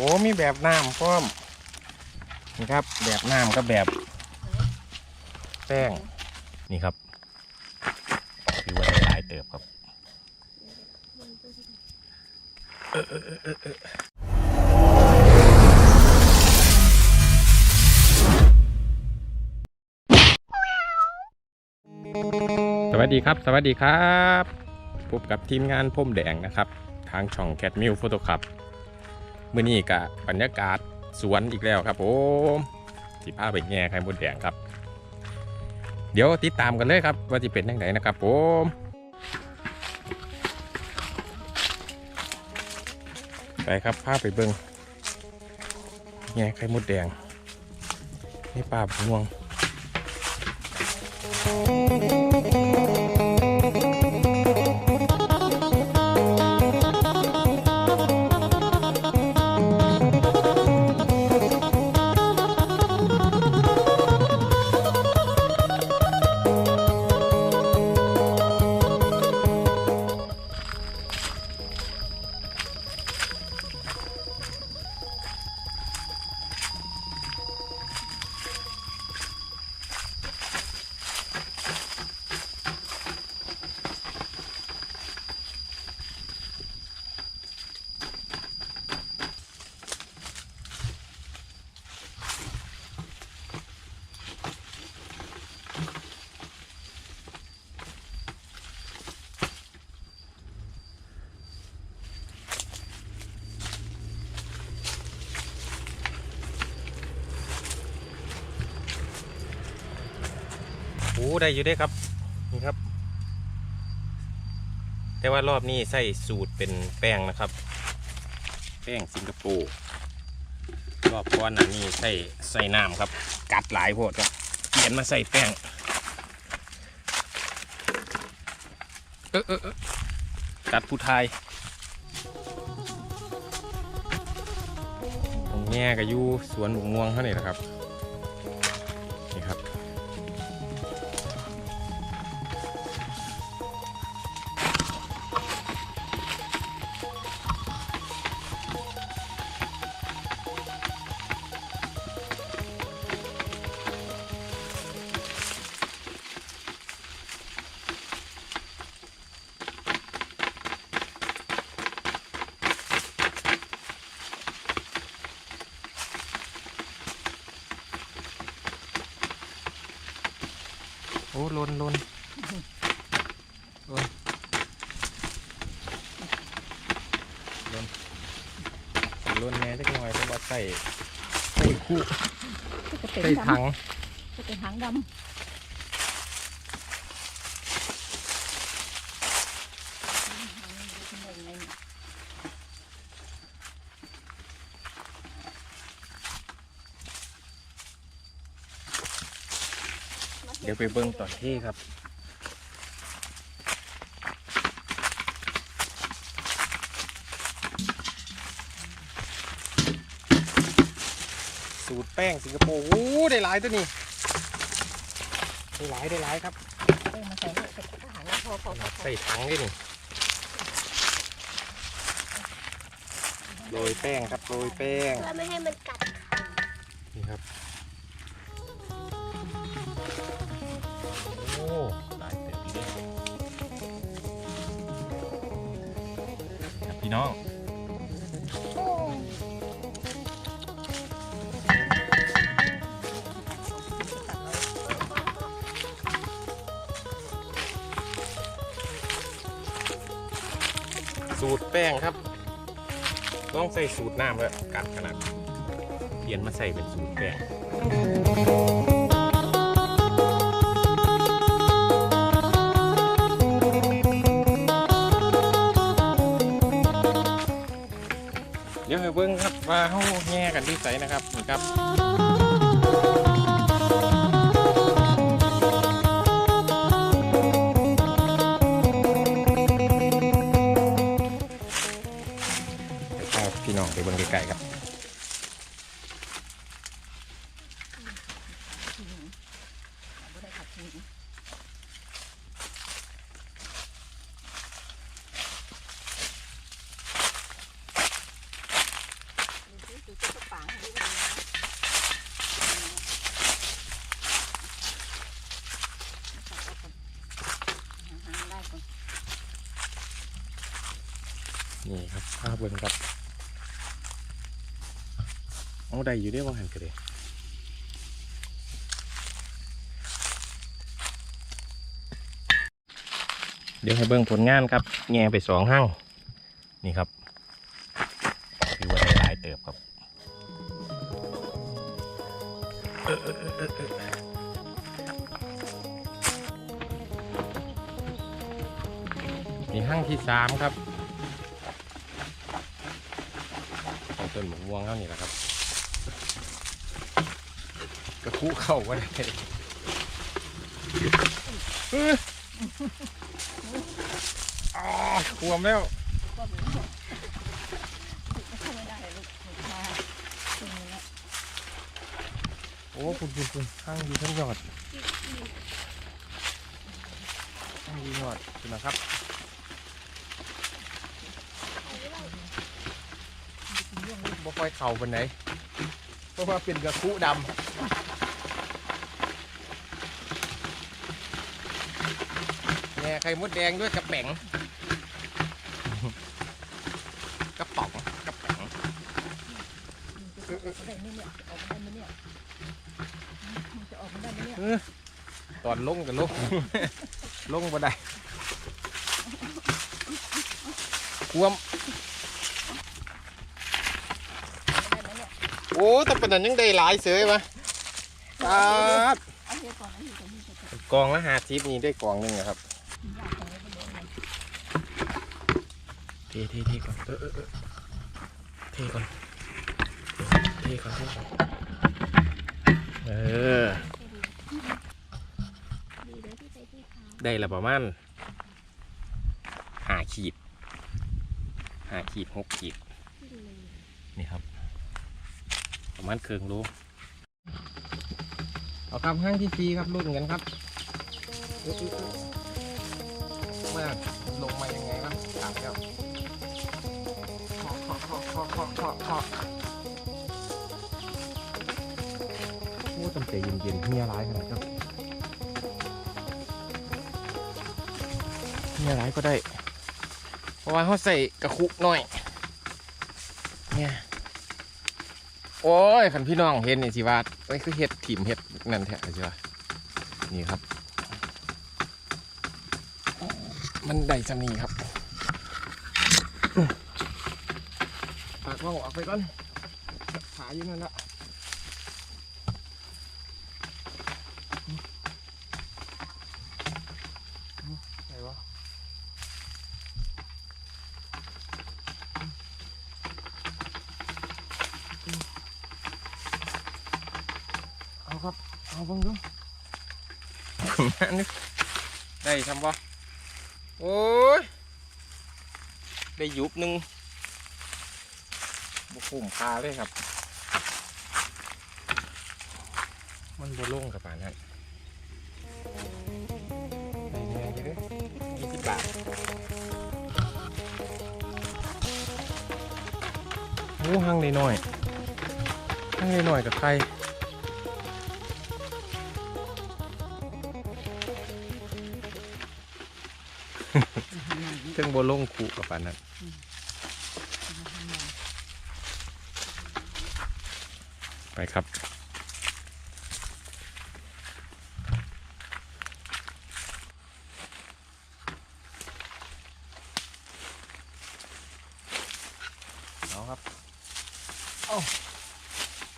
อ้มีแบบน้ำพร้อมนี่ครับ แบบน้ำกับแบบแป้งนี่ครับคือว่าหลายเติบครับสวัสดีครับ สวัสดีครับ พบกับทีมงานพ่มแดงนะครับ ทางช่องแคทมิวโฟโต้คับ มื่อนี้กับบรรยากาศสวนอีกแล้วครับผมสิพาไปแง่ไข่มดแดงครับ เดี๋ยวติดตามกันเลยครับ ว่าจะเป็นยังไงนะครับผมไปครับพาไปเบิ้งแง่ไข่มดแดงนี่ป่าบกม่วงโอ้ ได้อยู่ได้ครับนี่ครับ แต่ว่ารอบนี้ใส่สูตรเป็นแป้งนะครับ แป้งสิงคโปร์รอบก่อนหน้านี้ใส่ใส่น้ำครับ กัดหลายโพดครับเปลี่ยนมาใส่แป้งเออเออเออกัดผู้ไทยตรงแง่กับยูสวนบุกม่วงเขานี่แหละครับ อ้ลนลนลนลนลนแม่เล็กน้อยเพราะว่าใส่ใส่คู่ใส่ถังใส่ถังดำ เดี๋ยวไปเบิ้งต่อที่ครับสูตรแป้งสิงคโปร์โอ้ได้หลายตัวนี้ได้หลายได้หลายครับใส่ถังแล้วพอพอพอพอใส่ถังด้วยนี่โรยแป้งครับโรยแป้งเพื่อไม่ให้มันกัด พี่น้องสูตรแป้งครับ ต้องใส่สูตรน้ำแล้วกัดขนาด เปลี่ยนมาใส่เป็นสูตรแป้ง เขาแง่กันที่ใสนะครับนี่ครับพี่น้องไปเบิ้งไกลๆครับ เเอาได้อยู่ได้ว่าหันกันเลยเดี๋ยวให้เบิ่งผลงานครับ แง่ไปสองห้างนี่ครับถือว่าหลายเติบครับนี่ห้างที่สามครับของต้นหมกวงเท่านี้แหละครับ คุเข้าก็ได้เอ้ยอ่าขวมแล้วก็เหมือนกันเข้าไม่ได้เลยลูกหนูมาตรงนี้นะโอ้คุณคุณคุณข้างอยู่ทั้งยอดข้างอยู่ยอดคุณนะครับบ่ค่อยเข่าบนไหน เพราะว่าเป็นกระคุดำ แง่ไข่มดแดงด้วยกระแป๋งกระป๋องกระแป๋งมันจะออกมาได้ไหมเนี่ยออกมาได้ไหมเนี่ยมันจะออกมาได้ไหมเนี่ยเออตอนลงกันลง ลงบ่ได้ควมได้ไหมเนี่ยโอ้แต่ปานนั้นยังได้หลายเสยมาตาดเอาเฮียก่อนเอาเฮียก่อนนี่จะจะกองละห้าทิปนี้ได้กองหนึ่งอะครับ ยากตรงนี้เป็นยังไง เทเทเทก่อนเออเออเออเทก่อนเทก่อนเทก่อนเออได้ละประมาณหาขีดหาขีดหกขีดนี่ครับ ประมาณครึ่งโลเอาครับห้างที่ซีครับรุ่นกันครับเอ๊ะเอ๊ะเอ๊ะมาลงมายังไงครับถามแล้ว โอ้ตั้งแต่เย็นๆเฮียร้ายขนาดครับเฮียร้ายก็ได้ เพราะว่าเขาใส่กระคุหน่อย เนี่ย โอ้ยคันพี่น้องเห็นนี่สิว่าไอ้ยคือเห็ดถิ่มเห็ดนั่นแท้สิว่านี่ครับ มันได้สำนีครับากว่างออกไปก่อนขาอยู่นั่นละไหนวะเอาครับ เอาเบังดูนี่ได้ทำบ่โอ้ย ได้ยุบหนึ่ง บุคุ้มคาเลยครับ มันบ่ลงกับป่านนั้นได้แน่อยู่เด้ยี่สิบบาทโอ้หังได้หน่อยหังได้หน่อยกับใครเครื่องโบลงคูกับปานนั้น ไปครับ เอาครับ เอา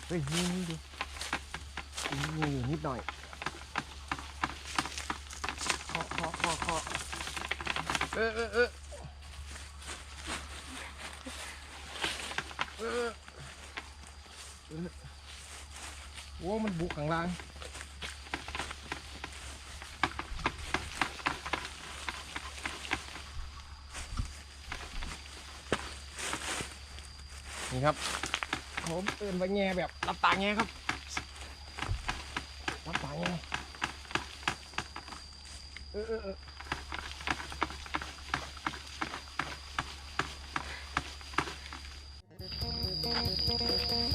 เฮ้ยนี่นี่ดูนี่อยู่นิดหน่อยเคาะเคาะเคาะเคาะเออเออเออเออเออ โอ้มันบุกข้างล่างนี่ครับผมเตือนไปแง่แบบรับตาแง่ครับรับตาแง่เออเออเออ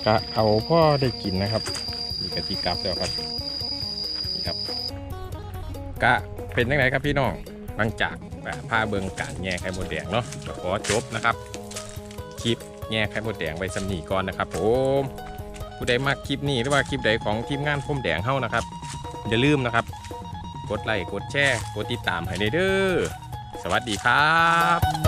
กะเอาพ่อได้กินนะครับ กะทิกลับแล้วครับนี่ครับกะเป็นยังไงครับพี่น้องหลังจากแบบผ้าเบิงการแง่ไข่มดแดงเนาะก็ขอจบนะครับคลิปแง่ไข่มดแดงไว้สำนีก่อนนะครับผมผู้ใดมักคลิปนี้หรือว่าคลิปใดของทีมงานพรมแดงเฮานะครับอย่าลืมนะครับ กดไลค์กดแชร์กดติดตามให้เด้อสวัสดีครับ